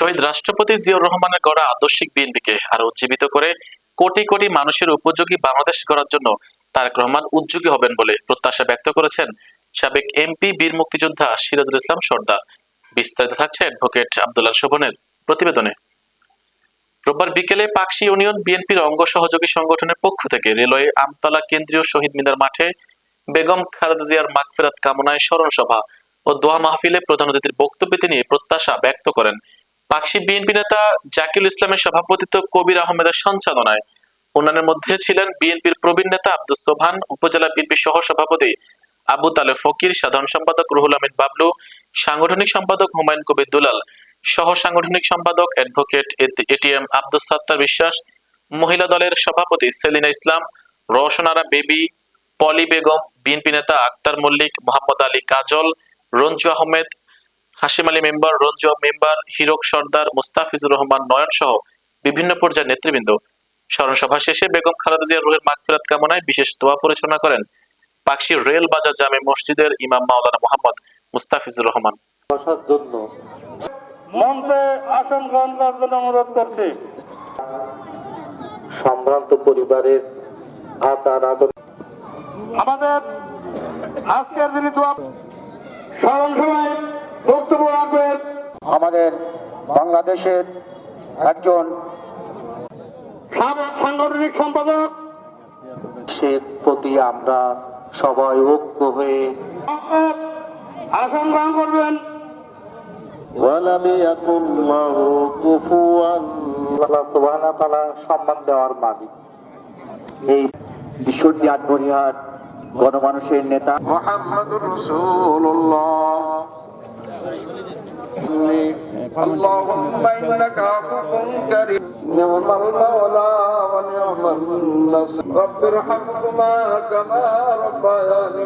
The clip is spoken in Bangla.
শহীদ রাষ্ট্রপতি জিয়াউর রহমানের গড়া আদর্শিক বিএনপিকে আরও উজ্জীবিত করে কোটি কোটি মানুষের উপযোগী বাংলাদেশ গড়ার জন্য তারেক রহমান উদ্যোগী হবেন বলে প্রত্যাশা ব্যক্ত করেছেন সাবেক এমপি, বীর মুক্তিযোদ্ধা সিরাজুল ইসলাম সর্দার। বিস্তারিত থাকছে অ্যাডভোকেট আব্দুল্লাহ শোভনের প্রতিবেদনে। রোববার বিকেলে পাকশি ইউনিয়ন বিএনপির অঙ্গ সহযোগী সংগঠনের পক্ষ থেকে রেলওয়ে আমতলা কেন্দ্রীয় শহীদ মিনার মাঠে বেগম খালেদা জিয়ার মাগফেরাত কামনায় স্মরণ সভা ও দোয়া মাহফিলে প্রধান অতিথির বক্তব্যে তিনি প্রত্যাশা ব্যক্ত করেন পাকশি বিএনপি নেতা জাকির ইসলামের সভাপতিত্ব কবির আহমেদের সঞ্চালনায়। অন্যান্যের মধ্যে ছিলেন বিএনপির প্রবীণ নেতা আব্দুল সোবহান, উপজেলা বিএনপি সহ সভাপতি আবু তালে ফকির, সাধারণ সম্পাদক রুহুল আমিন বাবলু, সাংগঠনিক সম্পাদক হুমায়ুন কবির দুলাল সহ সাংগঠনিক সম্পাদক অ্যাডভোকেট এটিএম আব্দুল সাত্তার বিশ্বাস, মহিলা দলের সভাপতি সেলিনা ইসলাম, রওশনারা বেবি, পলি বেগম, বিএনপি নেতা আক্তার মল্লিক, মোহাম্মদ আলী কাজল, রঞ্জু আহমেদ হাশিম আলী মেম্বার রঞ্জু মেম্বার হিরক সর্দার মুস্তাফিজুর রহমান নয়ন সহ বিভিন্ন পর্যায়ের নেতৃবৃন্দ। স্মরণ সভা শেষে বেগম খালেদা জিয়ার রুহের মাগফিরাত কামনায় বিশেষ দোয়া পরিচালনা করেন পাকশি রেল বাজার জামে মসজিদের ইমাম মাওলানা মোহাম্মদ মুস্তাফিজুর রহমান। জন্য মঞ্চে আসন গ্রহণ করার জন্য অনুরোধ করছি। সম্ভ্রান্ত পরিবারের আচার আদর আমাদের আজকের দিনে দোয়া স্মরণ সভায় বক্তব্য রাখবেন আমাদের বাংলাদেশের একজন সাবেক সাংগঠনিক সম্পাদক। সে প্রতি আমরা সবাই ঐক্য হয়ে আসন গ্রহণ করবেন। ওয়ালাম ইয়াকুন লাহু কুফুয়ান। আল্লাহ সুবহানাহু ওয়া তাআলা সম্মান দেওয়ার মালিক। এই ঈশ্বরদী আটবরিয়ার গণমানুষের নেতা মুহাম্মাদুর রাসূলুল্লাহ। اللهم انك عفو كريم نعم المولى ونعم النصر رب ارحمهما كما ربياني